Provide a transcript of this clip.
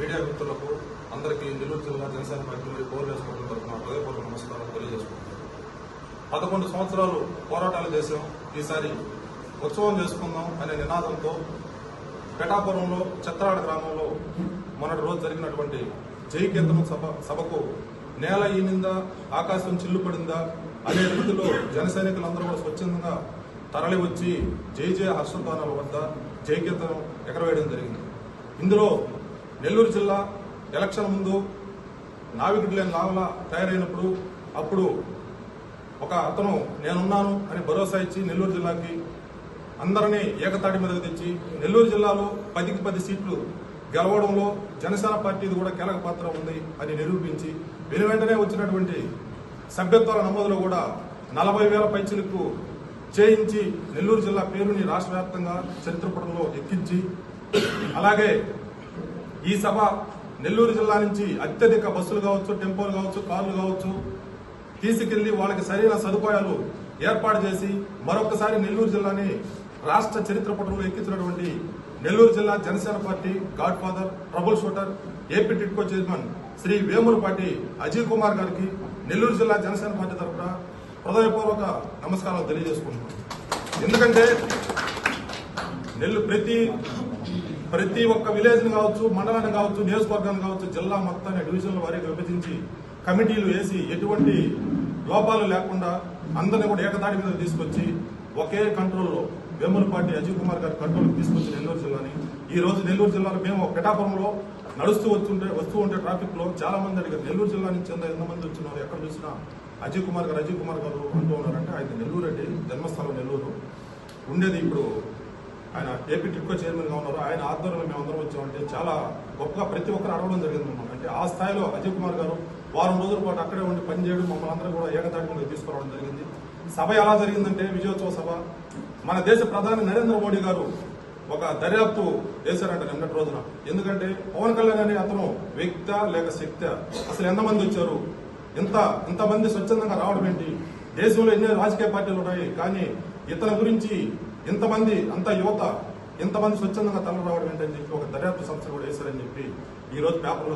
Media మిత్రులకు అందరికీ నెల్లూరు జిల్లా జనసేన పార్టీ కోర్లేసుకోవడం తరఫున హృదయపూర్వక నమస్కారం తెలియజేసుకుంటున్నాను. పదకొండు సంవత్సరాలు పోరాటాలు చేశాం. ఈసారి ఉత్సవం చేసుకుందాం అనే నినాదంతో పెటాపురంలో చిత్రాడ గ్రామంలో మొన్నటి రోజు జరిగినటువంటి జై కీర్తనం సభ సభకు నేల ఈనిందా ఆకాశం చిల్లుపడిందా అనే రీతిలో జన సైనికులందరూ కూడా స్వచ్ఛందంగా తరలి వచ్చి జై జయ హర్షధ్వానాల వద్ద జై కీర్తనం ఎగరవేయడం జరిగింది. ఇందులో నెల్లూరు జిల్లా ఎలక్షన్ ముందు నావికుడిలేని లావలా తయారైనప్పుడు అప్పుడు ఒక అతను నేనున్నాను అని భరోసా ఇచ్చి నెల్లూరు జిల్లాకి అందరినీ ఏకతాటి మీదకు తెచ్చి నెల్లూరు జిల్లాలో పదికి పది సీట్లు గెలవడంలో జనసేన పార్టీది కూడా కీలక పాత్ర ఉంది అని నిరూపించి వెను వెంటనే వచ్చినటువంటి సభ్యత్వాల నమోదులో కూడా నలభై వేల పైచిలకు చేయించి నెల్లూరు జిల్లా పేరుని రాష్ట్ర వ్యాప్తంగా చరిత్రపటంలో ఎక్కించి అలాగే ఈ సభ నెల్లూరు జిల్లా నుంచి అత్యధిక బస్సులు కావచ్చు టెంపోలు కావచ్చు కార్లు కావచ్చు తీసుకెళ్ళి వాళ్ళకి సరైన సదుపాయాలు ఏర్పాటు చేసి మరొకసారి నెల్లూరు జిల్లాని రాష్ట్ర చరిత్ర పటంలో ఎక్కించినటువంటి నెల్లూరు జిల్లా Janasena party godfather troubleshooter AP TIDCO chairman Shri Vemulapati Ajay Kumar గారికి నెల్లూరు జిల్లా జనసేన పార్టీ తరఫున హృదయపూర్వక నమస్కారాలు తెలియజేసుకుంటున్నాను. ఎందుకంటే నెల్లు ప్రతి ప్రతి ఒక్క విలేజ్ కావచ్చు మండలాన్ని కావచ్చు నియోజకవర్గాన్ని కావచ్చు జిల్లా మొత్తాన్ని డివిజన్ల వారీగా విభజించి కమిటీలు వేసి ఎటువంటి లోపాలు లేకుండా అందరిని కూడా ఏకదాటి మీద తీసుకొచ్చి ఒకే కంట్రోల్లో వేములపాటి అజయ్ కుమార్ గారి కంట్రోల్కి తీసుకొచ్చి నెల్లూరు జిల్లాని. ఈ రోజు నెల్లూరు జిల్లాలో మేము పిఠాపురంలో నడుస్తూ వస్తుంటే వస్తూ ఉంటే ట్రాఫిక్లో చాలా మంది అడిగారు నెల్లూరు జిల్లా నుంచి ఎంత ఎంతమంది వచ్చినారు ఎక్కడ చూసినా అజయ్ కుమార్ గారు అజయ్ కుమార్ గారు అంటూ ఉన్నారంటే ఆయన నెల్లూరు అండి జన్మస్థలం నెల్లూరు. ఉండేది ఇప్పుడు ఆయన ఏపీ టిట్కో చైర్మన్గా ఉన్నారు. ఆయన ఆధ్వర్యంలో మేము అందరం వచ్చామంటే చాలా గొప్పగా ప్రతి ఒక్కరు అడగడం జరిగింది అనమాట అంటే ఆ స్థాయిలో అజయ్ కుమార్ గారు వారం రోజుల పాటు అక్కడే ఉండి పనిచేయడం మమ్మల్ని అందరూ కూడా ఏకతాటి తీసుకురావడం జరిగింది. సభ ఎలా జరిగిందంటే విజయోత్సవ సభ. మన దేశ ప్రధాని నరేంద్ర మోడీ గారు ఒక దర్యాప్తు చేశారంట నిన్నటి రోజున. ఎందుకంటే పవన్ కళ్యాణ్ అనే అతను వ్యక్త లేక శక్త. అసలు ఎంతమంది వచ్చారు? ఇంత ఇంతమంది స్వచ్ఛందంగా రావడం ఏంటి? దేశంలో ఎన్నో రాజకీయ పార్టీలు ఉన్నాయి. కానీ ఇతని గురించి ఇంతమంది అంత యువత ఇంతమంది స్వచ్ఛందంగా తల రావడం ఏంటని చెప్పి ఒక దర్యాప్తు సంస్థ కూడా వేశారని చెప్పి ఈ రోజు పేపర్లో